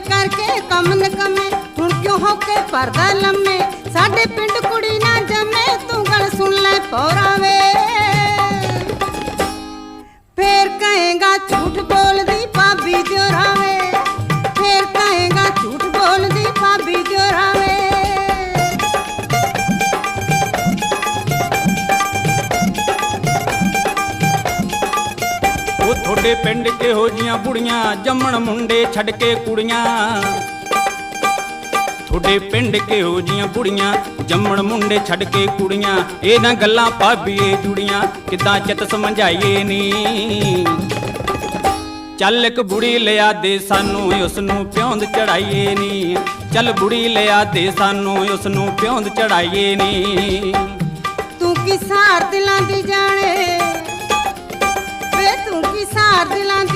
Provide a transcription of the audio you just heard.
ਕਰਕੇ ਕੰਮ ਨਕਮੇ। ਹੁਣ ਕਿਉਂ ਹੋ ਕੇ ਪਰਦਾ ਲੰਮੇ? ਸਾਡੇ ਪਿੰਡ ਕੁੜੀ ਨਾ ਜੰਮੇ, ਤੂੰ ਗੱਲ ਸੁਣ ਲੈ ਪੌਰਾ। ਉਹ ਤੁਹਾਡੇ ਪਿੰਡ ਕਿਹੋ ਜੀਆਂ ਬੁੜੀਆਂ ਜੰਮਣ ਮੁੰਡੇ ਛੱਡ ਕੇ ਕੁੜੀਆਂ? ਤੁਹਾਡੇ ਪਿੰਡ ਕਿਹੋ ਜੀਆਂ ਬੁੜੀਆਂ ਜੰਮਣ ਮੁੰਡੇ ਛੱਡ ਕੇ ਕੁੜੀਆਂ? ਇਹ ਗੱਲਾਂ ਭਾਬੀਏ ਜੁੜੀਆਂ, ਕਿੱਦਾਂ ਚਿੱਤ ਸਮਝਾਈਏ ਨੀ? ਚੱਲ ਇੱਕ ਬੁੜੀ ਲਿਆ ਦੇ ਸਾਨੂੰ ਉਸ ਨੂੰ ਪਿਉਂਦ ਚੜਾਈਏ ਨੀ? ਚੱਲ ਬੁੜੀ ਲਿਆ ਦੇ ਸਾਨੂੰ ਉਸ ਨੂੰ ਪਿਉਂਦ ਚੜਾਈਏ ਨੀ? ਤੂੰ ਕੀ ਸਾਰ ਦਿਲਾਂ ਦੀ ਜਾਣੇ ਵੇ ਤੂੰ ਕੀ